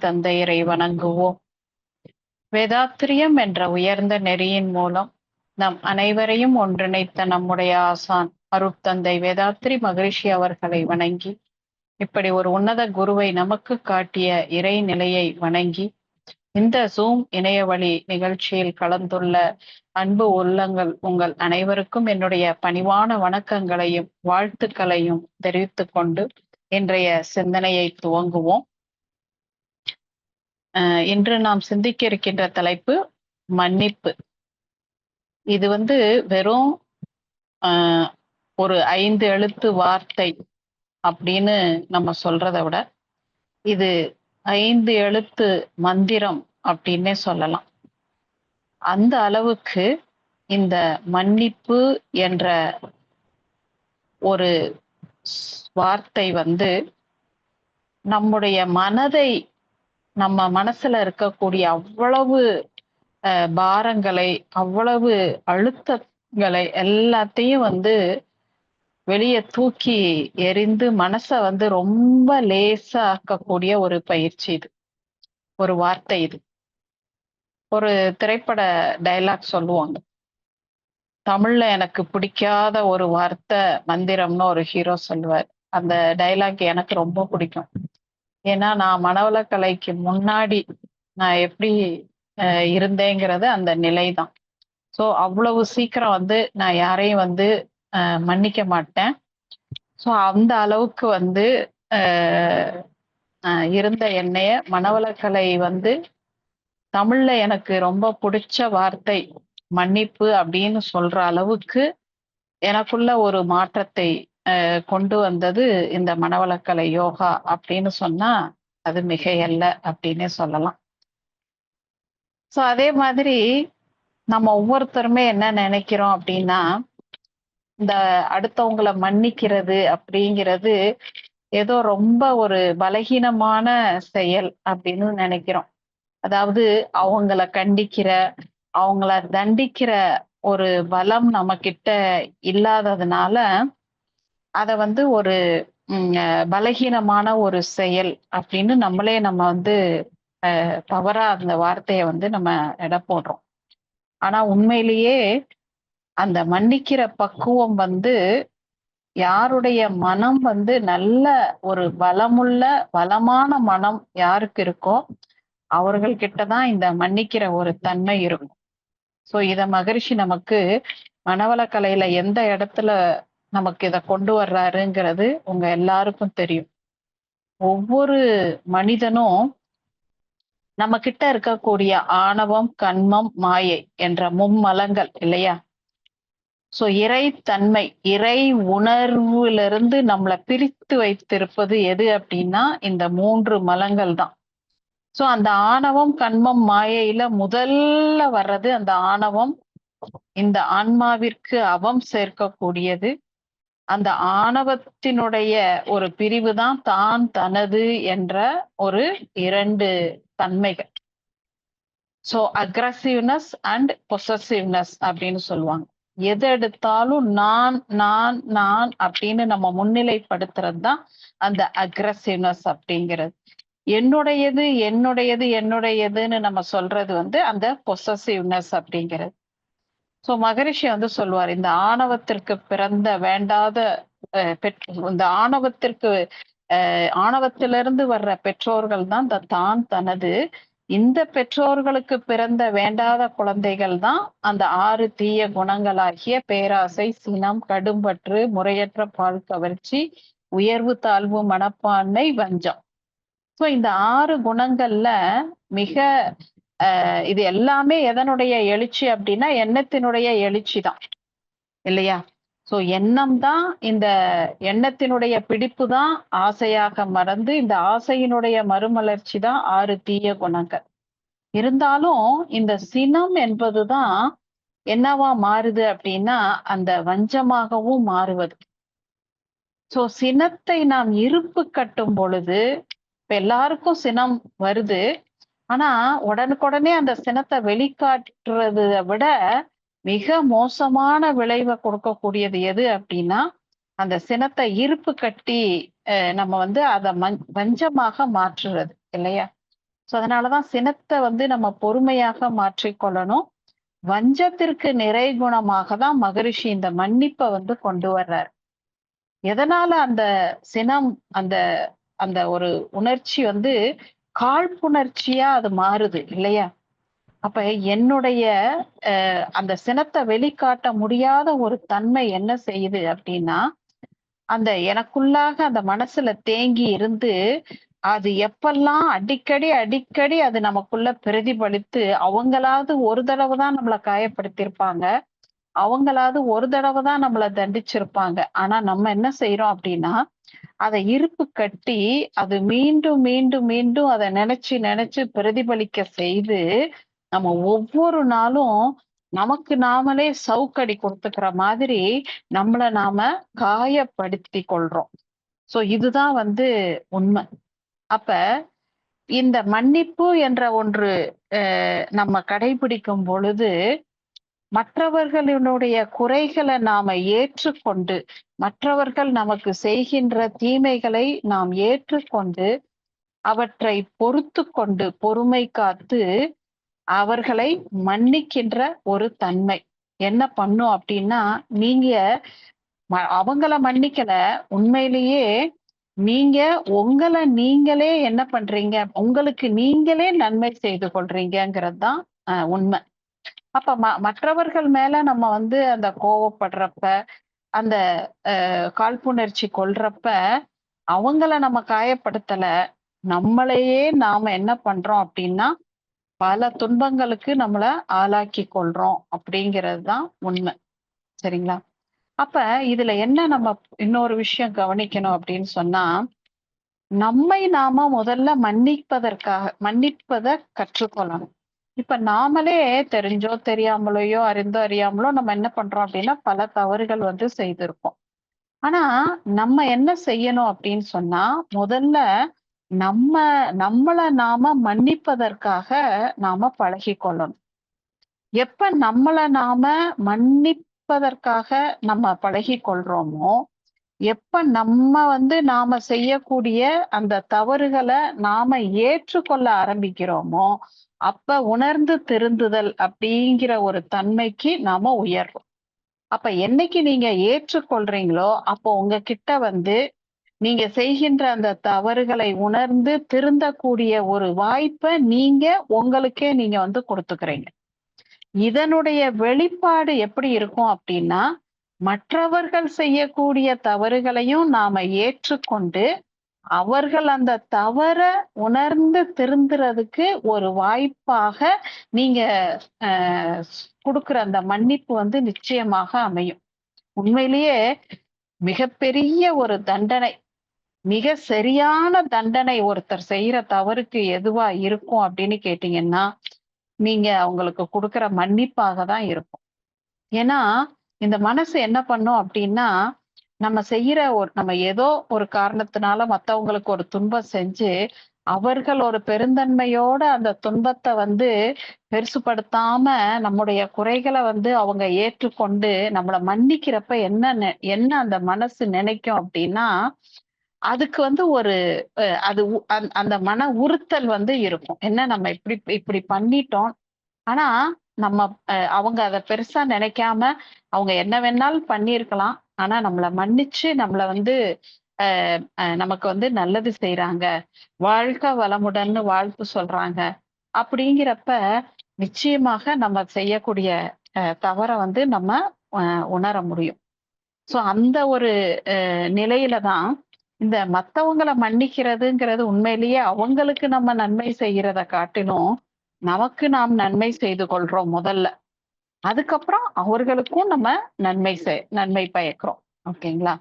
தந்தையரை வணங்குவோம். வேதாத்திரியம் என்ற உயர்ந்த நெறியின் மூலம் நம் அனைவரையும் ஒன்றிணைத்த நம்முடைய ஆசான் அருட்தந்தை வேதாத்ரி மகிழ்ச்சி அவர்களை வணங்கி இப்படி ஒரு உன்னத குருவை நமக்கு காட்டிய இறை நிலையை வணங்கி இந்த ஜூம் இணையவழி நிகழ்ச்சியில் கலந்துள்ள அன்பு உள்ளங்கள் உங்கள் அனைவருக்கும் என்னுடைய பணிவான வணக்கங்களையும் வாழ்த்துக்களையும் தெரிவித்துக் கொண்டு இன்றைய சிந்தனையை துவங்குவோம். இன்று நாம் சிந்திக்க இருக்கின்ற தலைப்பு மன்னிப்பு. இது வந்து வெறும் ஒரு ஐந்து எழுத்து வார்த்தை அப்படின்னு நம்ம சொல்றதை விட இது ஐந்து எழுத்து மந்திரம் அப்படின்னே சொல்லலாம். அந்த அளவுக்கு இந்த மன்னிப்பு என்ற ஒரு வார்த்தை வந்து நம்முடைய மனதை நம்ம மனசுல இருக்கக்கூடிய அவ்வளவு பாரங்களை அவ்வளவு அழுத்தங்களை எல்லாத்தையும் வந்து வெளியே தூக்கி எரிந்து மனசை வந்து ரொம்ப லேசா ஆக்கக்கூடிய ஒரு பயிற்சி இது. ஒரு வார்த்தை இது. ஒரு திரைப்பட டைலாக் சொல்லுவாங்க. தமிழ்ல எனக்கு பிடிக்காத ஒரு வார்த்தை மந்திரம்னு ஒரு ஹீரோ சொல்லுவார். அந்த டைலாக் எனக்கு ரொம்ப பிடிக்கும். ஏன்னா நான் மனவளக்கலைக்கு முன்னாடி நான் எப்படி இருந்தேங்கிறது அந்த நிலை தான் ஸோ அவ்வளவு சீக்கிரம் வந்து நான் யாரையும் வந்து மன்னிக்க மாட்டேன். ஸோ அந்த அளவுக்கு வந்து இருந்த என்னைய மனவளக்கலை வந்து தமிழ்ல எனக்கு ரொம்ப பிடிச்ச வார்த்தை மன்னிப்பு அப்படின்னு சொல்ற அளவுக்கு எனக்குள்ள ஒரு மாற்றத்தை கொண்டு வந்தது இந்த மனவளக்கலை யோகா அப்படின்னு சொன்னா அது மிகையல்ல அப்படின்னே சொல்லலாம். ஸோ அதே மாதிரி நம்ம ஒவ்வொருத்தருமே என்ன நினைக்கிறோம் அப்படின்னா இந்த அடுத்தவங்களை மன்னிக்கிறது அப்படிங்கிறது ஏதோ ரொம்ப ஒரு பலகீனமான செயல் அப்படின்னு நினைக்கிறோம். அதாவது அவங்கள கண்டிக்கிற அவங்கள தண்டிக்கிற ஒரு பலம் நம்ம கிட்ட இல்லாததுனால அதை வந்து ஒரு பலகீனமான ஒரு செயல் அப்படின்னு நம்மளே நம்ம வந்து தவறா அந்த வார்த்தையை வந்து நம்ம எடை போடுறோம். ஆனா உண்மையிலேயே அந்த மன்னிக்கிற பக்குவம் வந்து யாருடைய மனம் வந்து நல்ல ஒரு பலமுள்ள பலமான மனம் யாருக்கு இருக்கோ அவர்கள் கிட்டதான் இந்த மன்னிக்கிற ஒரு தன்மை இருக்கும். சோ இத மகரிஷி நமக்கு மனவளக்கலையில எந்த இடத்துல நமக்கு இத கொண்டு வர்றாருங்கிறது உங்க எல்லாருக்கும் தெரியும். ஒவ்வொரு மனிதனும் நம்ம கிட்ட இருக்கக்கூடிய ஆணவம் கண்மம் மாயை என்ற மும்மலங்கள் இல்லையா? சோ இறைத்தன்மை இறை உணர்விலிருந்து நம்மளை பிரித்து வைத்திருப்பது எது அப்படின்னா இந்த மூன்று மலங்கள் தான். சோ அந்த ஆணவம் கண்மம் மாயையில முதல்ல வர்றது அந்த ஆணவம் இந்த ஆன்மாவிற்கு அவம் சேர்க்கக்கூடியது. அந்த ஆணவத்தினுடைய ஒரு பிரிவு தான் தான் தனது என்ற ஒரு இரண்டு தன்மைகள். சோ அக்ரஸிவ்னஸ் அண்ட் பொசசிவ்னஸ் அப்படின்னு சொல்லுவாங்க. எது எடுத்தாலும் நான் நான் நான் அப்படின்னு நம்ம முன்னிலைப்படுத்துறது தான் அந்த அக்ரஸிவ்னஸ் அப்படிங்கிறது. என்னுடையது என்னுடையது என்னுடையதுன்னு நம்ம சொல்றது வந்து அந்த பொசசிவ்னஸ் அப்படிங்கிறது. சோ மகரிஷி வந்து சொல்லுவார் இந்த ஆணவத்திற்கு பிறந்த வேண்டாத இந்த ஆணவத்திற்கு ஆணவத்திலிருந்து வர்ற பெற்றோர்கள் தான் இந்த தான் தனது. இந்த பெற்றோர்களுக்கு பிறந்த வேண்டாத குழந்தைகள் தான் அந்த ஆறு தீய குணங்களாகிய பேராசை சினம் கடும்பற்று முறையற்ற பால் கவர்ச்சி உயர்வு தாழ்வு மனப்பான்மை வஞ்சம். ஸோ இந்த ஆறு குணங்கள்ல மிக இது எல்லாமே எதனுடைய எழுச்சி அப்படின்னா எண்ணத்தினுடைய எழுச்சி தான் இல்லையா? சோ எண்ணம் தான் இந்த எண்ணத்தினுடைய பிடிப்பு தான் ஆசையாக மறந்து இந்த ஆசையினுடைய மறுமலர்ச்சி தான் ஆறு தீய குணங்கள். இருந்தாலும் இந்த சினம் என்பதுதான் என்னவா மாறுது அப்படின்னா அந்த வஞ்சமாகவும் மாறுவது. சோ சினத்தை நாம் இருப்பு கட்டும் பொழுது இப்ப எல்லாருக்கும் சினம் வருது ஆனா உடனுக்குடனே அந்த சினத்தை வெளிக்காட்டுறத விட மிக மோசமான விளைவை கொடுக்கக்கூடியது எது அப்படின்னா அந்த சினத்தை இருப்பு கட்டி நம்ம வந்து அதை மஞ் வஞ்சமாக மாற்றுறது இல்லையா? ஸோ அதனாலதான் சினத்தை வந்து நம்ம பொறுமையாக மாற்றிக்கொள்ளணும். வஞ்சத்திற்கு நிறைகுணமாக தான் மகரிஷி இந்த மன்னிப்பை வந்து கொண்டு வர்றார். எதனால அந்த சினம் அந்த அந்த ஒரு உணர்ச்சி வந்து காழ்ப்புணர்ச்சியா அது மாறுது இல்லையா? அப்ப என்னுடைய அஹ், அந்த சினத்தை வெளிக்காட்ட முடியாத ஒரு தன்மை என்ன செய்யுது அப்படின்னா அந்த எனக்குள்ளாக அந்த மனசுல தேங்கி இருந்து அது எப்பெல்லாம் அடிக்கடி அடிக்கடி அது நமக்குள்ள பிரதிபலித்து அவங்களாவது ஒரு தடவை தான் நம்மளை காயப்படுத்தியிருப்பாங்க. அவங்களாவது ஒரு தடவை தான் நம்மளை தண்டிச்சிருப்பாங்க. ஆனா நம்ம என்ன செய்யறோம் அப்படின்னா அதை இருப்பு கட்டி அது மீண்டும் மீண்டும் மீண்டும் அதை நினைச்சு நினைச்சு பிரதிபலிக்க செய்து நம்ம ஒவ்வொரு நாளும் நமக்கு நாமளே சவுக்கடி கொடுத்துக்கிற மாதிரி நம்மள நாம காயப்படுத்தி கொள்றோம். சோ இதுதான் வந்து உண்மை. அப்ப இந்த மன்னிப்பு என்ற ஒன்று அஹ், நம்ம கடைபிடிக்கும் பொழுது மற்றவர்களினுடைய குறைகளை நாம ஏற்றுக்கொண்டு மற்றவர்கள் நமக்கு செய்கின்ற தீமைகளை நாம் ஏற்றுக்கொண்டு அவற்றை பொறுத்து கொண்டு பொறுமை காத்து அவர்களை மன்னிக்கின்ற ஒரு தன்மை. என்ன பண்ணும் அப்படின்னா நீங்க ம- அவங்கள மன்னிக்கல உண்மையிலேயே நீங்க உங்களை நீங்களே என்ன பண்றீங்க? உங்களுக்கு நீங்களே நன்மை செய்து கொள்றீங்கிறது தான் உண்மை. அப்ப ம மற்றவர்கள் மேல நம்ம வந்து அந்த கோவப்படுறப்ப அந்த காழ்ப்புணர்ச்சி கொள்றப்ப அவங்கள நம்ம காயப்படுத்தல. நம்மளையே நாம என்ன பண்றோம் அப்படின்னா பல துன்பங்களுக்கு நம்மள ஆளாக்கி கொள்றோம் அப்படிங்கிறது தான் உண்மை. சரிங்களா? அப்ப இதுல என்ன நம்ம இன்னொரு விஷயம் கவனிக்கணும் அப்படின்னு சொன்னா நம்மை நாம முதல்ல மன்னிப்பதற்காக மன்னிப்பதை கற்றுக்கொள்ளணும். இப்ப நாமளே தெரிஞ்சோ தெரியாமலையோ அறிந்தோ அறியாமலோ நம்ம என்ன பண்றோம் அப்படின்னா பல தவறுகள் வந்து செய்திருப்போம். ஆனா நம்ம என்ன செய்யணும் அப்படின்னு சொன்னா முதல்ல நம்ம நம்மள நாம மன்னிப்பதற்காக நாம பழகி கொள்ளணும் எப்ப நம்மள நாம மன்னிப்பதற்காக நம்ம பழகி கொள்றோமோ எப்ப நம்ம வந்து நாம செய்யக்கூடிய அந்த தவறுகளை நாம ஏற்றுக்கொள்ள ஆரம்பிக்கிறோமோ அப்ப உணர்ந்து திருந்துதல் அப்படிங்கிற ஒரு தன்மைக்கு நாம உயர்றோம். அப்ப என்னைக்கு நீங்க ஏற்றுக்கொள்றீங்களோ அப்போ உங்ககிட்ட வந்து நீங்க செய்கின்ற அந்த தவறுகளை உணர்ந்து திருந்தக்கூடிய ஒரு வாய்ப்பை நீங்க உங்களுக்கே நீங்க வந்து கொடுத்துக்கிறீங்க. இதனுடைய வெளிப்பாடு எப்படி இருக்கும் அப்படின்னா மற்றவர்கள் செய்யக்கூடிய தவறுகளையும் நாம ஏற்றுக்கொண்டு அவர்கள் அந்த தவற உணர்ந்து திருந்துறதுக்கு ஒரு வாய்ப்பாக நீங்க கொடுக்குற அந்த மன்னிப்பு வந்து நிச்சயமாக அமையும். உண்மையிலேயே மிகப்பெரிய ஒரு தண்டனை மிக சரியான தண்டனை ஒருத்தர் செய்யற தவறுக்கு எதுவா இருக்கும் அப்படின்னு கேட்டீங்கன்னா நீங்க அவங்களுக்கு கொடுக்குற மன்னிப்பாக தான் இருக்கும். ஏன்னா இந்த மனசு என்ன பண்ணும் அப்படின்னா நம்ம செய்யற ஒரு நம்ம ஏதோ ஒரு காரணத்தினால மத்தவங்களுக்கு ஒரு துன்பம் செஞ்சு அவர்கள் ஒரு பெருந்தன்மையோட அந்த துன்பத்தை வந்து பெருசுபடுத்தாம நம்முடைய குறைகளை வந்து அவங்க ஏற்றுக்கொண்டு நம்மளை மன்னிக்கிறப்ப என்ன நெ- என்ன அந்த மனசு நினைக்கும் அப்படின்னா அதுக்கு வந்து ஒரு அஹ், அது உ- அந்த- அந்த மன உறுத்தல் வந்து இருக்கும். என்ன நம்ம இப்படி இப்படி பண்ணிட்டோம். ஆனா நம்ம அஹ், அவங்க அதை பெருசா நினைக்காம அவங்க என்ன வேணாலும் பண்ணியிருக்கலாம். ஆனா நம்மளை மன்னிச்சு நம்மள வந்து அஹ், நமக்கு வந்து நல்லது செய்யறாங்க வாழ்க வளமுடன்னு வாழ்த்து சொல்றாங்க. அப்படிங்கிறப்ப நிச்சயமாக நம்ம செய்யக்கூடிய அஹ், தவறை வந்து நம்ம அஹ், உணர முடியும். சோ அந்த ஒரு அஹ், நிலையில தான் இந்த மத்தவங்கள மன்னிக்கிறதுங்கிறது உண்மையிலேயே அவங்களுக்கு நம்ம நன்மை செய்கிறத காட்டிலும் நமக்கு நாம் நன்மை செய்து கொள்றோம் முதல்ல. அதுக்கப்புறம் அவர்களுக்கும் நம்ம நன்மை செய் நன்மை பயக்கிறோம். ஓகேங்களா?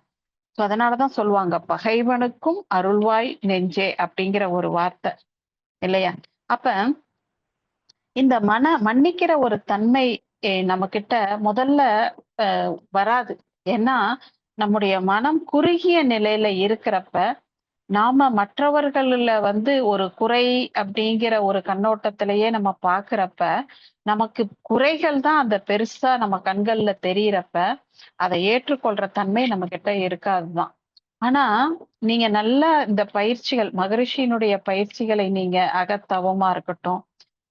சோ அதனாலதான் சொல்லுவாங்க பகைவனுக்கும் அருள்வாய் நெஞ்சே அப்படிங்கிற ஒரு வார்த்தை. இல்லையா? அப்ப இந்த மன மன்னிக்கிற ஒரு தன்மை நம்ம கிட்ட முதல்ல அஹ், வராது. ஏன்னா நம்முடைய மனம் குறுகிய நிலையில இருக்கிறப்ப நாம மற்றவர்கள்ல வந்து ஒரு குறை அப்படிங்கிற ஒரு கண்ணோட்டத்திலேயே நம்ம பாக்குறப்ப நமக்கு குறைகள் தான் அந்த பெருசா நம்ம கண்கள்ல தெரியறப்ப அதை ஏற்றுக்கொள்ற தன்மை நம்ம கிட்ட இருக்காதுதான். ஆனா நீங்க நல்லா இந்த பயிற்சிகள் மகரிஷியினுடைய பயிற்சிகளை நீங்க அகத்தவமா இருக்கட்டும்.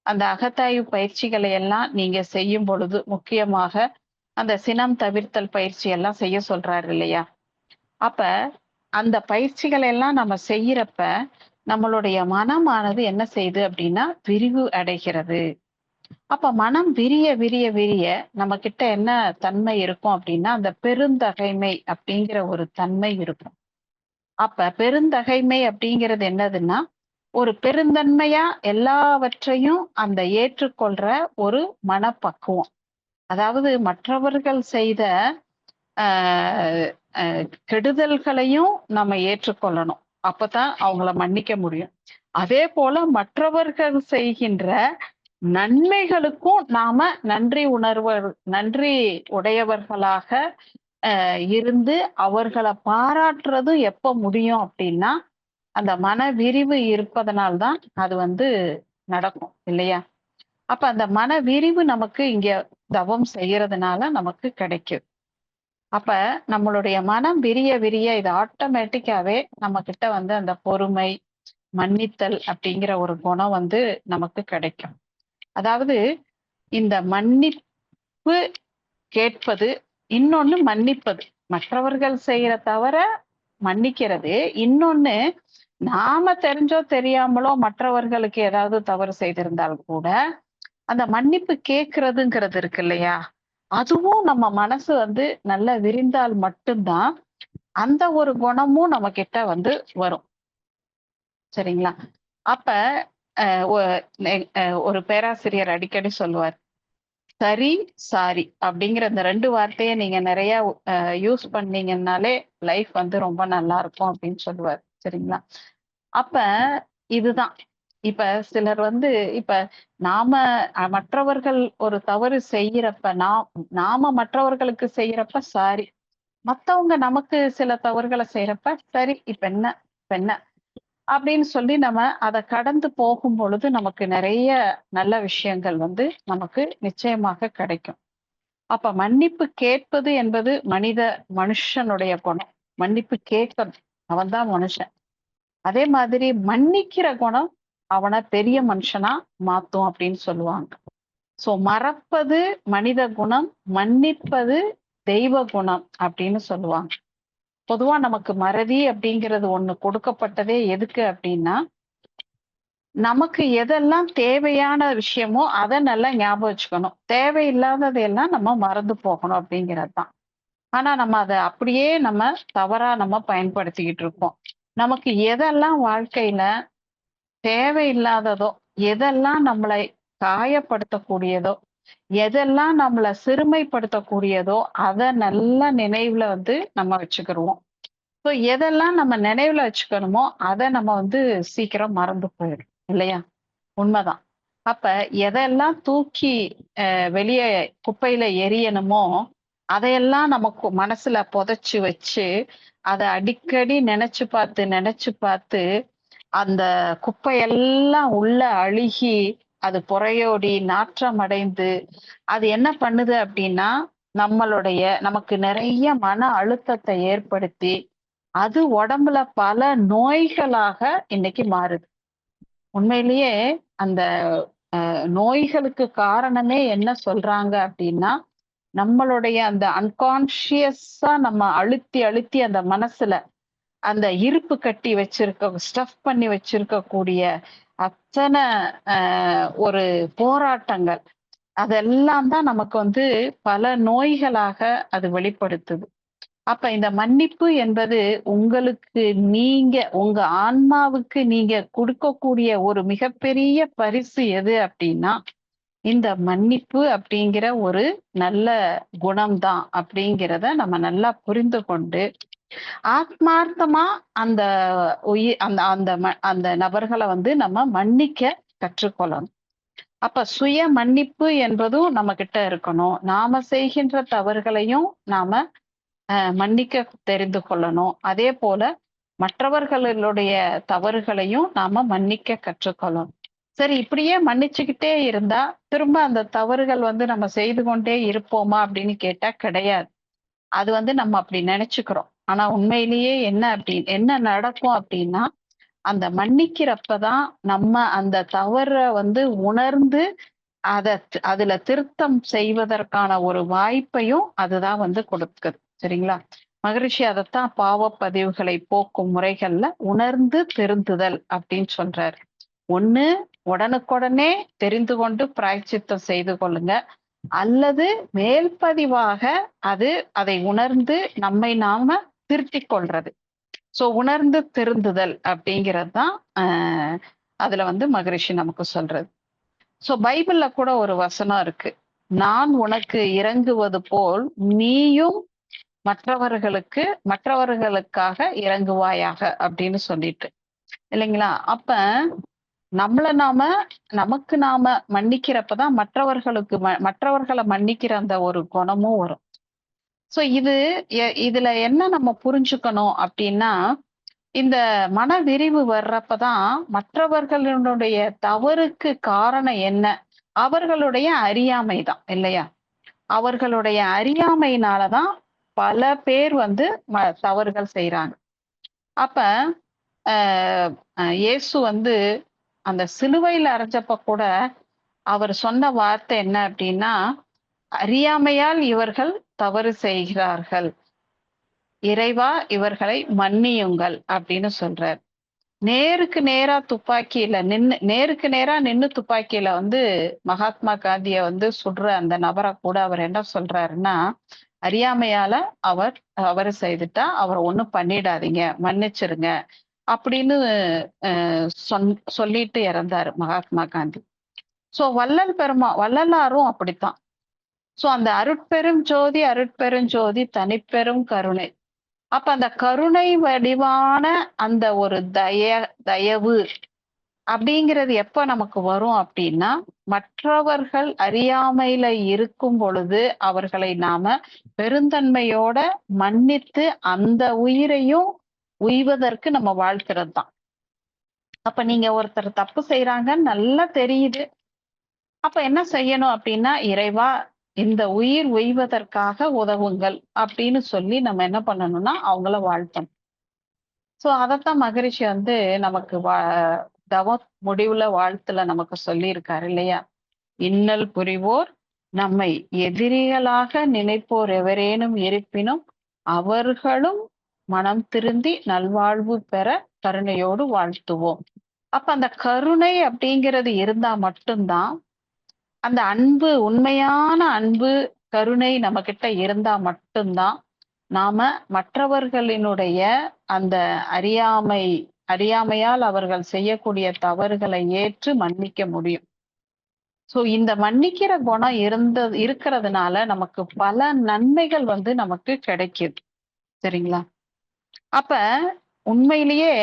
அந்த அகத்தாய்வு பயிற்சிகளை எல்லாம் நீங்க செய்யும் பொழுது முக்கியமாக அந்த சினம் தவிர்த்தல் பயிற்சி எல்லாம் செய்ய சொல்றாரு இல்லையா? அப்ப அந்த பயிற்சிகளை எல்லாம் நம்ம செய்யறப்ப நம்மளுடைய மனமானது என்ன செய்யுது அப்படின்னா விரிவு அடைகிறது. அப்ப மனம் விரிய விரிய விரிய நம்ம கிட்ட என்ன தன்மை இருக்கும் அப்படின்னா அந்த பெருந்தகைமை அப்படிங்கிற ஒரு தன்மை இருக்கும். அப்ப பெருந்தகைமை அப்படிங்கிறது என்னதுன்னா ஒரு பெருந்தன்மையா எல்லாவற்றையும் அந்த ஏற்றுக்கொள்ற ஒரு மனப்பக்குவம். அதாவது மற்றவர்கள் செய்த கெடுதல்களையும் நம்ம ஏற்றுக்கொள்ளணும். அப்பதான் அவங்கள மன்னிக்க முடியும். அதே போல மற்றவர்கள் செய்கின்ற நன்மைகளுக்கும் நாம நன்றி உணர்வர் நன்றி உடையவர்களாக இருந்து அவர்களை பாராட்டுறதும் எப்ப முடியும் அப்படின்னா அந்த மன விரிவு இருப்பதனால்தான் அது வந்து நடக்கும் இல்லையா? அப்ப அந்த மன விரிவு நமக்கு இங்க தவம் செய்யறதுனால நமக்கு கிடைக்கும் அப்ப நம்மளுடைய மனம் விரிய விரிய இது ஆட்டோமேட்டிக்காவே நம்ம கிட்ட வந்து அந்த பொறுமை மன்னித்தல் அப்படிங்கிற ஒரு குணம் வந்து நமக்கு கிடைக்கும். அதாவது இந்த மன்னிப்பு கேட்பது இன்னொன்னு மன்னிப்பது. மற்றவர்கள் செய்யற தவிர மன்னிக்கிறது. இன்னொன்னு நாம தெரிஞ்சோ தெரியாமலோ மற்றவர்களுக்கு ஏதாவது தவறு செய்திருந்தால் கூட அந்த மன்னிப்பு கேட்கறதுங்கிறது இருக்கு இல்லையா? அதுவும் நம்ம மனசு வந்து நல்லா விரிந்தால் மட்டும்தான் அந்த ஒரு குணமும் நம்ம கிட்ட வந்து வரும். சரிங்களா? அப்ப ஒரு பேராசிரியர் அடிக்கடி சொல்லுவார் சரி சாரி அப்படிங்கிற அந்த ரெண்டு வார்த்தையை நீங்க நிறைய யூஸ் பண்ணீங்கன்னாலே லைஃப் வந்து ரொம்ப நல்லா இருக்கும் அப்படின்னு சொல்லுவார். சரிங்களா? அப்ப இதுதான். இப்ப சிலர் வந்து இப்ப நாம மற்றவர்கள் ஒரு தவறு செய்யறப்ப நாம் நாம மற்றவர்களுக்கு செய்யறப்ப சாரி. மத்தவங்க நமக்கு சில தவறுகளை செய்யறப்ப சரி இப்ப என்ன இப்ப என்ன? அப்படின்னு சொல்லி நம்ம அதை கடந்து போகும் பொழுது நமக்கு நிறைய நல்ல விஷயங்கள் வந்து நமக்கு நிச்சயமாக கிடைக்கும். அப்ப மன்னிப்பு கேட்பது என்பது மனித மனுஷனுடைய குணம். மன்னிப்பு கேட்கணும் அவன் தான் மனுஷன். அதே மாதிரி மன்னிக்கிற குணம் அவனை பெரிய மனுஷனா மாத்தும் அப்படின்னு சொல்லுவாங்க. சோ மறப்பது மனித குணம் மன்னிப்பது தெய்வ குணம் அப்படின்னு சொல்லுவாங்க. பொதுவா நமக்கு மறதி அப்படிங்கிறது ஒண்ணு கொடுக்கப்பட்டதே எதுக்கு அப்படின்னா நமக்கு எதெல்லாம் தேவையான விஷயமோ அதை நல்லா ஞாபகம் வச்சுக்கணும். தேவையில்லாததையெல்லாம் நம்ம மறந்து போகணும் அப்படிங்கிறது தான். ஆனா நம்ம அதை அப்படியே நம்ம தவறா நம்ம பயன்படுத்திக்கிட்டு இருக்கோம். நமக்கு எதெல்லாம் வாழ்க்கையில தேவையில்லாததோ எதெல்லாம் நம்மளை காயப்படுத்தக்கூடியதோ எதெல்லாம் நம்மளை சிறுமைப்படுத்தக்கூடியதோ அதை நல்ல நினைவுல வந்து நம்ம வச்சுக்கிருவோம். ஸோ எதெல்லாம் நம்ம நினைவுல வச்சுக்கணுமோ அதை நம்ம வந்து சீக்கிரம் மறந்து போயிடும் இல்லையா? உண்மைதான். அப்ப எதெல்லாம் தூக்கி வெளியே குப்பையில எரியணுமோ அதையெல்லாம் நமக்கு மனசுல புதைச்சு வச்சு அதை அடிக்கடி நினைச்சு பார்த்து நினைச்சு பார்த்து அந்த குப்பையெல்லாம் உள்ள அழுகி அது புறையோடி நாற்றம் அடைந்து அது என்ன பண்ணுது அப்படின்னா நம்மளுடைய நமக்கு நிறைய மன அழுத்தத்தை ஏற்படுத்தி அது உடம்புல பல நோய்களாக இன்னைக்கு மாறுது. உண்மையிலேயே அந்த நோய்களுக்கு காரணமே என்ன சொல்றாங்க அப்படின்னா நம்மளுடைய அந்த அன்கான்சியஸா நம்ம அழுத்தி அழுத்தி அந்த மனசுல அந்த இருப்பு கட்டி வச்சிருக்க ஸ்டஃப் பண்ணி வச்சிருக்கக்கூடிய அத்தனை ஒரு போராட்டங்கள். அதெல்லாம் தான் நமக்கு வந்து பல நோய்களாக அது வெளிப்படுத்துது. அப்ப இந்த மன்னிப்பு என்பது உங்களுக்கு நீங்க உங்க ஆன்மாவுக்கு நீங்க கொடுக்கக்கூடிய ஒரு மிகப்பெரிய பரிசு எது அப்படின்னா இந்த மன்னிப்பு அப்படிங்கிற ஒரு நல்ல குணம்தான் அப்படிங்கிறத நம்ம நல்லா புரிந்து கொண்டு ஆத்மார்த்தமா அந்த உயிர் அந்த அந்த அந்த நபர்களை வந்து நம்ம மன்னிக்க கற்றுக்கொள்ளணும். அப்ப சுய மன்னிப்பு என்பதும் நம்ம கிட்ட இருக்கணும். நாம செய்கின்ற தவறுகளையும் நாம மன்னிக்க தெரிந்து கொள்ளணும். அதே போல மற்றவர்களுடைய தவறுகளையும் நாம மன்னிக்க கற்றுக்கொள்ளணும். சரி இப்படியே மன்னிச்சுக்கிட்டே இருந்தா திரும்ப அந்த தவறுகள் வந்து நம்ம செய்து கொண்டே இருப்போமா அப்படின்னு கேட்டா கிடையாது. அது வந்து நம்ம அப்படி நினைச்சுக்கிறோம். ஆனா உண்மையிலேயே என்ன அப்படி என்ன நடக்கும் அப்படின்னா அந்த மன்னிக்கிறப்பதான் நம்ம அந்த தவற வந்து உணர்ந்து அத அதுல திருத்தம் செய்வதற்கான ஒரு வாய்ப்பையும் அதுதான் வந்து கொடுக்குது. சரிங்களா? மகரிஷி அதைத்தான் பாவப்பதிவுகளை போக்கும் முறைகள்ல உணர்ந்து திருந்துதல் அப்படின்னு சொல்றாரு. ஒண்ணு உடனுக்குடனே தெரிந்து கொண்டு பிராய்ச்சித்தம் செய்து கொள்ளுங்க. அல்லது மேல்பதிவாக அது அதை உணர்ந்து நம்மை நாம திருத்திக் கொள்றது சோ உணர்ந்து திருந்துதல் அப்படிங்கிறது தான் அதுல வந்து மகரிஷி நமக்கு சொல்றது. சோ பைபிள்ல கூட ஒரு வசனம் இருக்கு. நான் உனக்கு இறங்குவது போல் நீயும் மற்றவர்களுக்கு மற்றவர்களுக்காக இறங்குவாயாக அப்படின்னு சொல்லிட்டு. இல்லைங்களா? அப்ப நம்மள நாம நமக்கு நாம மன்னிக்கிறப்பதான் மற்றவர்களுக்கு மற்றவர்களை மன்னிக்கிற அந்த ஒரு குணமும் வரும். சோ இது இதுல என்ன நம்ம புரிஞ்சுக்கணும் அப்படின்னா இந்த மன விரிவு வர்றப்பதான் மற்றவர்களுடைய தவறுக்கு காரணம் என்ன? அவர்களுடைய அறியாமை தான் இல்லையா? அவர்களுடைய அறியாமையினாலதான் பல பேர் வந்து தவறுகள் செய்யறாங்க அப்ப இயேசு வந்து அந்த சிலுவையில் அரைஞ்சப்ப கூட அவர் சொன்ன வார்த்தை என்ன அப்படின்னா அறியாமையால் இவர்கள் தவறு செய்கிறார்கள். இறைவா இவர்களை மன்னியுங்கள் அப்படின்னு சொல்றார். நேருக்கு நேரா துப்பாக்கியில நின்னு நேருக்கு நேரா நின்னு துப்பாக்கியில வந்து மகாத்மா காந்திய வந்து சுடுற அந்த நபரை கூட அவர் என்ன சொல்றாருன்னா அறியாமையால அவர் தவறு செய்துட்டா அவரை ஒண்ணும் பண்ணிடாதீங்க மன்னிச்சிருங்க அப்படின்னு சொன் சொல்லிட்டு இறந்தாரு மகாத்மா காந்தி. சோ வள்ளல் பெருமா வள்ளலாரும் அப்படித்தான். சோ அந்த அருட்பெரும் ஜோதி அருட்பெரும் ஜோதி தனிப்பெரும் கருணை. அப்ப அந்த கருணை வடிவான அந்த ஒரு தய தயவு அப்படிங்கிறது எப்ப நமக்கு வரும் அப்படின்னா மற்றவர்கள் அறியாமையில இருக்கும் பொழுது அவர்களை நாம பெருந்தன்மையோட மன்னித்து அந்த உயிரையும் உய்வதற்கு நம்ம வாழ்க்கிறது தான். அப்ப நீங்க ஒருத்தர் தப்பு செய்யறாங்கன்னு நல்லா தெரியுது. அப்ப என்ன செய்யணும் அப்படின்னா இறைவா இந்த உயிர் உய்வதற்காக உதவுங்கள் அப்படின்னு சொல்லி நம்ம என்ன பண்ணணும்னா அவங்கள வாழ்த்தணும். ஸோ அதைத்தான் மகரிஷி வந்து நமக்கு வா தவ முடிவுல வாழ்த்துல நமக்கு சொல்லி இருக்காரு இல்லையா? இன்னல் புரிவோர் நம்மை எதிரிகளாக நினைப்போர் எவரேனும் இருப்பினும் அவர்களும் மனம் திருந்தி நல்வாழ்வு பெற கருணையோடு வாழ்த்துவோம். அப்ப அந்த கருணை அப்படிங்கிறது இருந்தா மட்டும்தான் அந்த அன்பு உண்மையான அன்பு கருணை நம்ம கிட்ட இருந்தா மட்டும்தான் நாம மற்றவர்களினுடைய அந்த அறியாமை அறியாமையால் அவர்கள் செய்யக்கூடிய தவறுகளை ஏற்று மன்னிக்க முடியும். சோ இந்த மன்னிக்கிற குணம் இருந்த இருக்கிறதுனால நமக்கு பல நன்மைகள் வந்து நமக்கு கிடைக்குது. சரிங்களா? அப்ப உண்மையிலேயே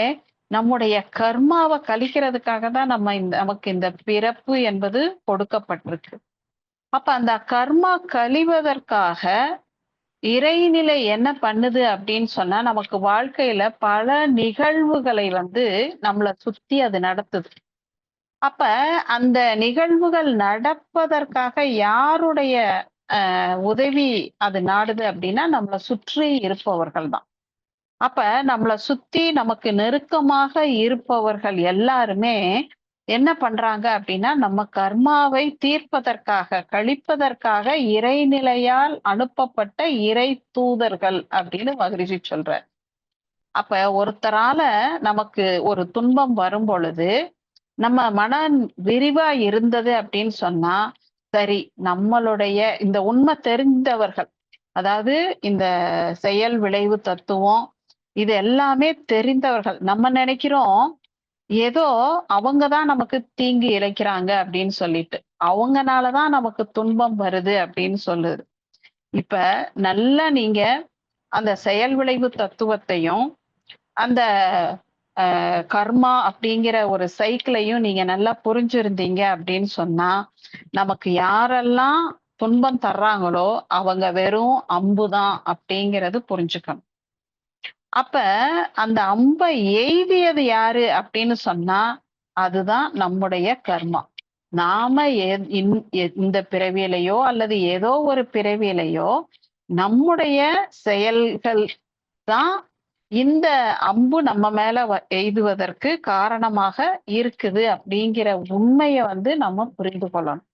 நம்முடைய கர்மாவை கழிக்கிறதுக்காக தான் நம்ம இந்த நமக்கு இந்த பிறப்பு என்பது கொடுக்கப்பட்டிருக்கு. அப்ப அந்த கர்மா கழிவதற்காக இறைநிலை என்ன பண்ணுது அப்படின்னு சொன்னா நமக்கு வாழ்க்கையில பல நிகழ்வுகளை வந்து நம்மளை சுத்தி அது நடத்துது. அப்ப அந்த நிகழ்வுகள் நடப்பதற்காக யாருடைய உதவி அது நாடுது அப்படின்னா நம்மளை சுற்றி இருப்பவர்கள் தான் அப்ப நம்மளை சுத்தி நமக்கு நெருக்கமாக இருப்பவர்கள் எல்லாருமே என்ன பண்றாங்க அப்படின்னா நம்ம கர்மாவை தீர்ப்பதற்காக கழிப்பதற்காக இறைநிலையால் அனுப்பப்பட்ட இறை தூதர்கள் அப்படின்னு மகிழ்ச்சி சொல்ற அப்ப ஒருத்தரால நமக்கு ஒரு துன்பம் வரும் பொழுது நம்ம மன விரிவா இருந்தது அப்படின்னு சொன்னா சரி நம்மளுடைய இந்த உண்மை தெரிந்தவர்கள் அதாவது இந்த செயல் விளைவு தத்துவம் இது எல்லாமே தெரிந்தவர்கள். நம்ம நினைக்கிறோம் ஏதோ அவங்கதான் நமக்கு தீங்கு இழைக்கிறாங்க அப்படின்னு சொல்லிட்டு. அவங்கனாலதான் நமக்கு துன்பம் வருது அப்படின்னு சொல்லுது. இப்ப நல்லா நீங்க அந்த செயல் விளைவு தத்துவத்தையும் அந்த கர்மா அப்படிங்கிற ஒரு சைக்கிளையும் நீங்க நல்லா புரிஞ்சிருந்தீங்க அப்படின்னு சொன்னா நமக்கு யாரெல்லாம் துன்பம் தர்றாங்களோ அவங்க வெறும் அம்புதான் அப்படிங்கிறது புரிஞ்சுக்கணும். அப்ப அந்த அம்பை எய்தியது யாரு அப்படின்னு சொன்னா அதுதான் நம்முடைய கர்மம் நாம இந்த பிறவியிலையோ அல்லது ஏதோ ஒரு பிறவியிலையோ நம்முடைய செயல்கள் தான் இந்த அம்பு நம்ம மேல வ- எய்துவதற்கு காரணமாக இருக்குது அப்படிங்கிற உண்மையை வந்து நம்ம புரிந்து கொள்ளணும்.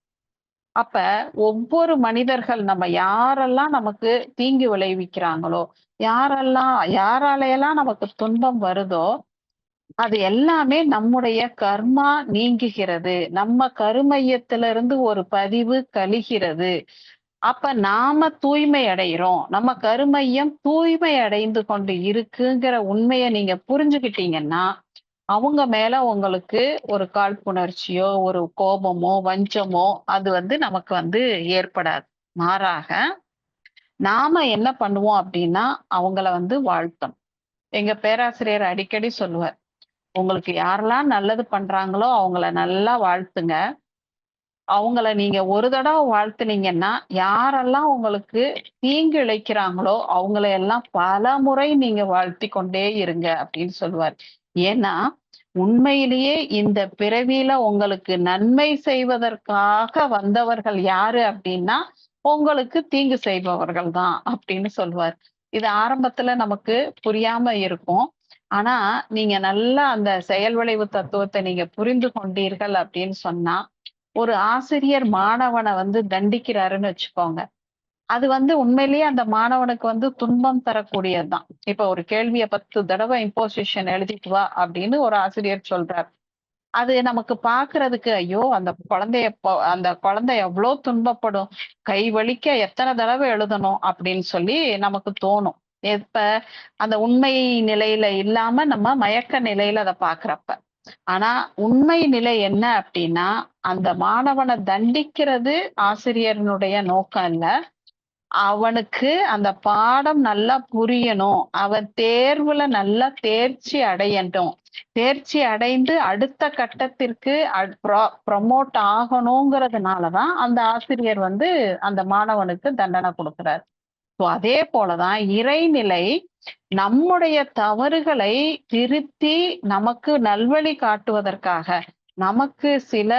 அப்ப ஒவ்வொரு மனிதர்கள் நம்ம யாரெல்லாம் நமக்கு தீங்கு விளைவிக்கிறாங்களோ யாரெல்லாம் யாராலையெல்லாம் நமக்கு துன்பம் வருதோ அது எல்லாமே நம்முடைய கர்மா நீங்குகிறது. நம்ம கருமையத்திலிருந்து ஒரு பதிவு கழிகிறது. அப்ப நாம தூய்மை அடைகிறோம். நம்ம கருமையம் தூய்மை அடைந்து கொண்டு இருக்குங்கிற உண்மையை நீங்க புரிஞ்சுக்கிட்டீங்கன்னா அவங்க மேல உங்களுக்கு ஒரு காழ்ப்புணர்ச்சியோ ஒரு கோபமோ வஞ்சமோ அது வந்து நமக்கு வந்து ஏற்படாது. மாறாக நாம என்ன பண்ணுவோம் அப்படின்னா அவங்கள வந்து வாழ்த்தணும். எங்க பேராசிரியர் அடிக்கடி சொல்லுவார் உங்களுக்கு யாரெல்லாம் நல்லது பண்றாங்களோ அவங்கள நல்லா வாழ்த்துங்க. அவங்கள நீங்க ஒரு தடவை வாழ்த்துனீங்கன்னா யாரெல்லாம் உங்களுக்கு தீங்கு இழைக்கிறாங்களோ அவங்கள எல்லாம் பல முறை நீங்க வாழ்த்தி கொண்டே இருங்க அப்படின்னு சொல்லுவார். ஏன்னா உண்மையிலேயே இந்த பிறவியில உங்களுக்கு நன்மை செய்வதற்காக வந்தவர்கள் யாரு அப்படின்னா உங்களுக்கு தீங்கு செய்பவர்கள் தான் அப்படின்னு சொல்லுவார். இது ஆரம்பத்துல நமக்கு புரியாம இருக்கும். ஆனா நீங்க நல்லா அந்த செயல் விளைவு தத்துவத்தை நீங்க புரிந்து கொண்டீர்கள் அப்படின்னு சொன்னா ஒரு ஆசிரியர் மாணவனை வந்து தண்டிக்கிறாருன்னு வச்சுக்கோங்க. அது வந்து உண்மையிலேயே அந்த மாணவனுக்கு வந்து துன்பம் தரக்கூடியதுதான். இப்ப ஒரு கேள்வியை பத்து தடவை இம்போசிஷன் எழுதிட்டு வா அப்படின்னு ஒரு ஆசிரியர் சொல்றார். அது நமக்கு பாக்குறதுக்கு ஐயோ அந்த குழந்தைய அந்த குழந்தை எவ்வளவு துன்பப்படும். கை வலிக்க எத்தனை தடவை எழுதணும் அப்படின்னு சொல்லி நமக்கு தோணும். எப்ப அந்த உண்மை நிலையில இல்லாம நம்ம மயக்க நிலையில அதை பாக்குறப்ப. ஆனா உண்மை நிலை என்ன அப்படின்னா அந்த மாணவனை தண்டிக்கிறது ஆசிரியரனுடைய நோக்கம் இல்ல. அவனுக்கு அந்த பாடம் நல்லா புரியணும். அவன் தேர்வுல நல்லா தேர்ச்சி அடையட்டும். தேர்ச்சி அடைந்து அடுத்த கட்டத்திற்கு ப்ரமோட் ஆகணுங்கிறதுனாலதான் அந்த ஆசிரியர் வந்து அந்த மாணவனுக்கு தண்டனை கொடுக்கிறார். ஸோ அதே போலதான் இறைநிலை நம்முடைய தவறுகளை திருத்தி நமக்கு நல்வழி காட்டுவதற்காக நமக்கு சில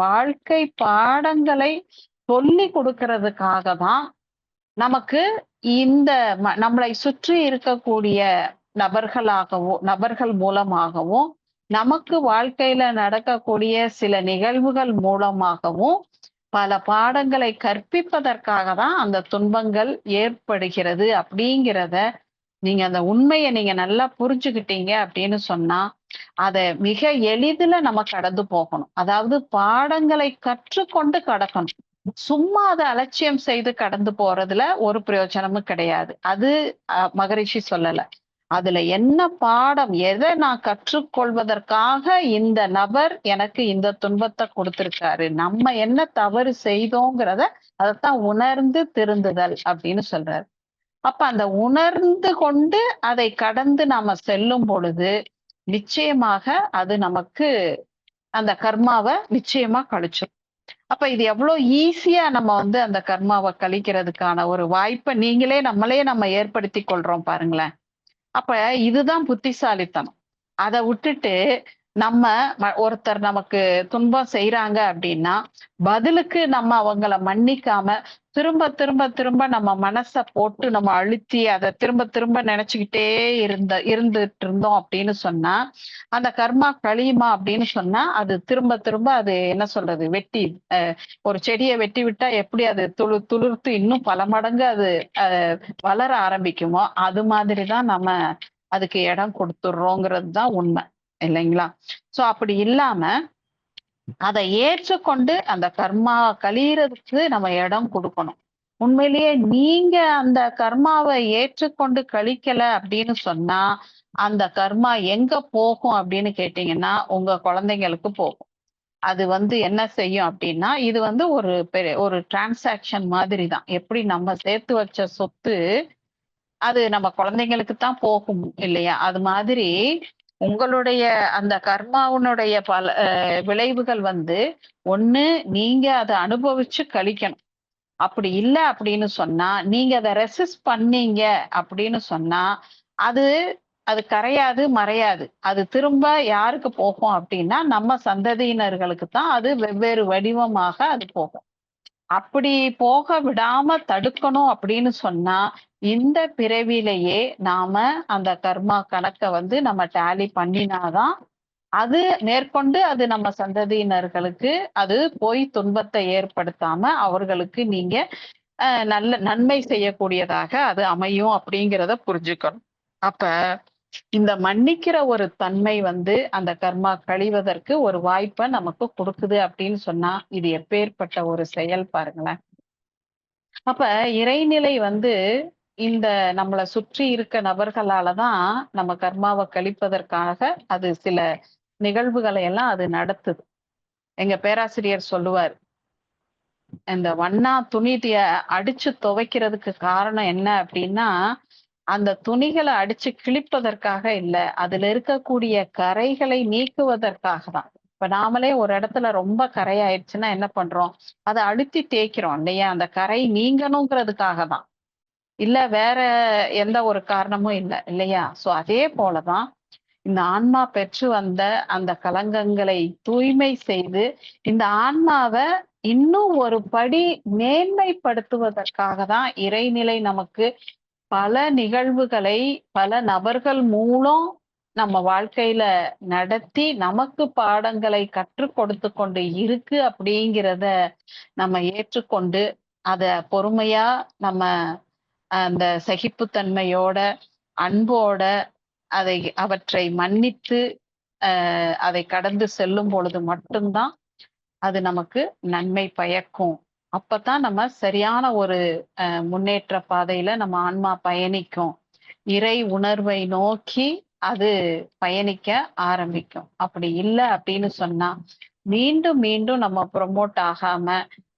வாழ்க்கை பாடங்களை சொல்லி கொடுக்கறதுக்காக தான் நமக்கு இந்த ம- நம்மளை சுற்றி இருக்கக்கூடிய நபர்களாகவும் நபர்கள் மூலமாகவும் நமக்கு வாழ்க்கையில நடக்கக்கூடிய சில நிகழ்வுகள் மூலமாகவும் பல பாடங்களை கற்பிப்பதற்காக தான் அந்த துன்பங்கள் ஏற்படுகிறது அப்படிங்கிறத நீங்க அந்த உண்மையை நீங்க நல்லா புரிஞ்சுக்கிட்டீங்க அப்படின்னு சொன்னா அதை மிக எளிதில் நம்ம கடந்து போகணும். அதாவது பாடங்களை கற்றுக்கொண்டு கடக்கணும். சும்மா அதை அலட்சியம் செய்து கடந்து போறதுல ஒரு பிரயோஜனமும் கிடையாது. அது மகரிஷி சொல்லல. அதுல என்ன பாடம் எதை நான் கற்றுக்கொள்வதற்காக இந்த நபர் எனக்கு இந்த துன்பத்தை கொடுத்திருக்காரு? நம்ம என்ன தவறு செய்தோங்கிறத அதைத்தான் உணர்ந்து திருந்துதல் அப்படின்னு சொல்றாரு. அப்ப அந்த உணர்ந்து கொண்டு அதை கடந்து நாம செல்லும் பொழுது நிச்சயமாக அது நமக்கு அந்த கர்மாவை நிச்சயமா கழிச்சிடும் அப்ப இது எவ்வளவு ஈஸியா நம்ம வந்து அந்த கர்மாவை கழிக்கிறதுக்கான ஒரு வாய்ப்பை நீங்களே நம்மளே நம்ம ஏற்படுத்தி கொள்றோம் பாருங்களேன். அப்ப இதுதான் புத்திசாலித்தனம். அதை விட்டுட்டு நம்ம ஒருத்தர் நமக்கு துன்பம் செய்யறாங்க அப்படின்னா பதிலுக்கு நம்ம அவங்கள மன்னிக்காம திரும்ப திரும்ப திரும்ப நம்ம மனச போட்டு நம்ம அழுத்தி அதை திரும்ப திரும்ப நினைச்சுக்கிட்டே இருந்த இருந்துட்டு இருந்தோம் அப்படின்னு சொன்னா அந்த கர்மா கழியுமா அப்படின்னு சொன்னா அது திரும்ப திரும்ப அது என்ன சொல்றது வெட்டி அஹ், ஒரு செடியை வெட்டி விட்டா எப்படி அது துளு துளிர்த்து இன்னும் பல மடங்கு அது அஹ், வளர ஆரம்பிக்குமோ அது மாதிரிதான் நம்ம அதுக்கு இடம் கொடுத்துடுறோங்கிறது தான் உண்மை. இல்லைங்களா? சோ அப்படி இல்லாம அதை ஏற்றுக்கொண்டு அந்த கர்மா கழியறதுக்கு நம்ம இடம் கொடுக்கணும். உண்மையிலேயே நீங்க அந்த கர்மாவை ஏற்றுக்கொண்டு கழிக்கல அப்படின்னு சொன்னா அந்த கர்மா எங்க போகும் அப்படின்னு கேட்டீங்கன்னா உங்க குழந்தைங்களுக்கு போகும். அது வந்து என்ன செய்யும் அப்படின்னா இது வந்து ஒரு பெரிய ஒரு டிரான்சாக்ஷன் மாதிரி தான் எப்படி நம்ம சேர்த்து வச்ச சொத்து அது நம்ம குழந்தைங்களுக்கு தான் போகும் இல்லையா? அது மாதிரி உங்களுடைய அந்த கர்மாவுனுடைய பல விளைவுகள் வந்து ஒண்ணு நீங்க அதை அனுபவிச்சு கழிக்கணும். அப்படி இல்லை அப்படின்னு சொன்னா நீங்க அதை ரெசிஸ்ட் பண்ணீங்க அப்படின்னு சொன்னா அது அது கரையாது மறையாது. அது திரும்ப யாருக்கு போகும் அப்படின்னா நம்ம சந்ததியினர்களுக்கு தான் அது வெவ்வேறு வடிவமாக அது போகும். அப்படி போக விடாம தடுக்கணும் அப்படின்னு சொன்னா இந்த பிறவிலேயே நாம அந்த கர்மா கணக்க வந்து நம்ம டேலி பண்ணினாதான் அது மேற்கொண்டு அது நம்ம சந்ததியினர்களுக்கு அது போய் துன்பத்தை ஏற்படுத்தாம அவர்களுக்கு நீங்க அஹ், நல்ல நன்மை செய்யக்கூடியதாக அது அமையும் அப்படிங்கிறத புரிஞ்சுக்கணும். அப்ப இந்த மன்னிக்கிற ஒரு தன்மை வந்து அந்த கர்மா கழிவதற்கு ஒரு வாய்ப்பை நமக்கு கொடுக்குது அப்படின்னு சொன்னா இது எப்பேற்பட்ட ஒரு செயல் பாருங்களேன். அப்ப இறைநிலை வந்து இந்த நம்மளை சுற்றி இருக்க நபர்களாலதான் நம்ம கர்மாவை கழிப்பதற்காக அது சில நிகழ்வுகளை எல்லாம் அது நடத்துது. எங்க பேராசிரியர் சொல்லுவார் இந்த வண்ணா துணி அடிச்சு துவைக்கிறதுக்கு காரணம் என்ன அப்படின்னா அந்த துணிகளை அடிச்சு கிழிப்பதற்காக இல்ல. அதுல இருக்கக்கூடிய கரைகளை நீக்குவதற்காக தான் இப்ப நாமளே ஒரு இடத்துல ரொம்ப கரையாயிடுச்சுன்னா என்ன பண்றோம்? அதை அழுத்தி தேய்க்கிறோம் இல்லையா? அந்த கரை நீங்கணுங்கிறதுக்காக தான் இல்ல வேற எந்த ஒரு காரணமும் இல்லை இல்லையா? சோ அதே போலதான் இந்த ஆன்மா பெற்று வந்த அந்த கலங்கங்களை தூய்மை செய்து இந்த ஆன்மாவை இன்னும் ஒரு படி மேன்மைப்படுத்துவதற்காக தான் இறைநிலை நமக்கு பல நிகழ்வுகளை பல நபர்கள் மூலம் நம்ம வாழ்க்கையில நடத்தி நமக்கு பாடங்களை கற்றுக் கொடுத்து கொண்டு இருக்கு அப்படிங்கிறத நம்ம ஏற்றுக்கொண்டு அத பொறுமையா நம்ம அந்த சகிப்புத்தன்மையோட அன்போட அதை அவற்றை மன்னித்து அஹ் அதை கடந்து செல்லும் பொழுது மட்டும்தான் அது நமக்கு நன்மை பயக்கும். அப்பதான் நம்ம சரியான ஒரு முன்னேற்ற பாதையில நம்ம ஆன்மா பயணிக்கும். இறை உணர்வை நோக்கி அது பயணிக்க ஆரம்பிக்கும். அப்படி இல்லை அப்படின்னு சொன்னா மீண்டும் மீண்டும் நம்ம ப்ரொமோட் ஆகாம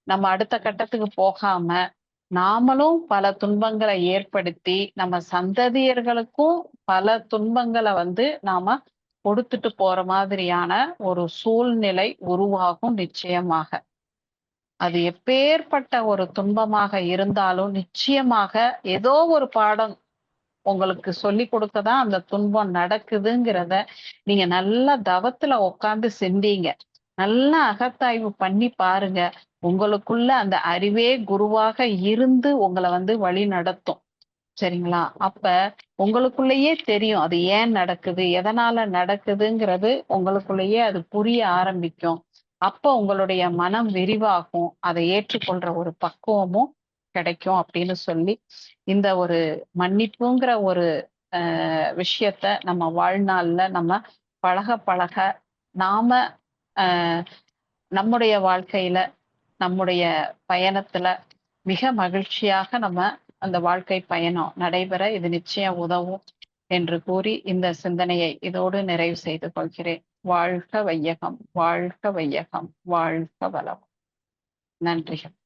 நம்ம அடுத்த கட்டத்துக்கு போகாம நாமளும் பல துன்பங்களை ஏற்படுத்தி நம்ம சந்ததியர்களுக்கும் பல துன்பங்களை வந்து நாம கொடுத்துட்டு போற மாதிரியான ஒரு சூழ்நிலை உருவாகும் நிச்சயமாக. அது எப்பேற்பட்ட ஒரு துன்பமாக இருந்தாலும் நிச்சயமாக ஏதோ ஒரு பாடம் உங்களுக்கு சொல்லி கொடுக்கதான் அந்த துன்பம் நடக்குதுங்கிறத நீங்க நல்லா தவத்துல உட்காந்து சிந்திங்க. நல்லா அகத்தாய்வு பண்ணி பாருங்க. உங்களுக்குள்ள அந்த அறிவே குருவாக இருந்து உங்களை வந்து வழி நடத்தும். சரிங்களா? அப்ப உங்களுக்குள்ளேயே தெரியும் அது ஏன் நடக்குது எதனால நடக்குதுங்கிறது உங்களுக்குள்ளேயே அது புரிய ஆரம்பிக்கும். அப்ப உங்களுடைய மனம் விரிவாகும். அதை ஏற்றுக்கொள்ற ஒரு பக்குவமும் கிடைக்கும் அப்படின்னு சொல்லி இந்த ஒரு மன்னிப்புங்கிற ஒரு விஷயத்த நம்ம வாழ்நாள்ல நம்ம பழக பழக நாம அஹ், நம்முடைய வாழ்க்கையில நம்முடைய பயணத்துல மிக மகிழ்ச்சியாக நம்ம அந்த வாழ்க்கை பயணம் நடைபெற இது நிச்சயம் உதவும் என்று கூறி இந்த சிந்தனையை இதோடு நிறைவு செய்து கொள்கிறேன். வாழ்க வையகம் வாழ்க வையகம் வாழ்க வளம் நன்றிகள்.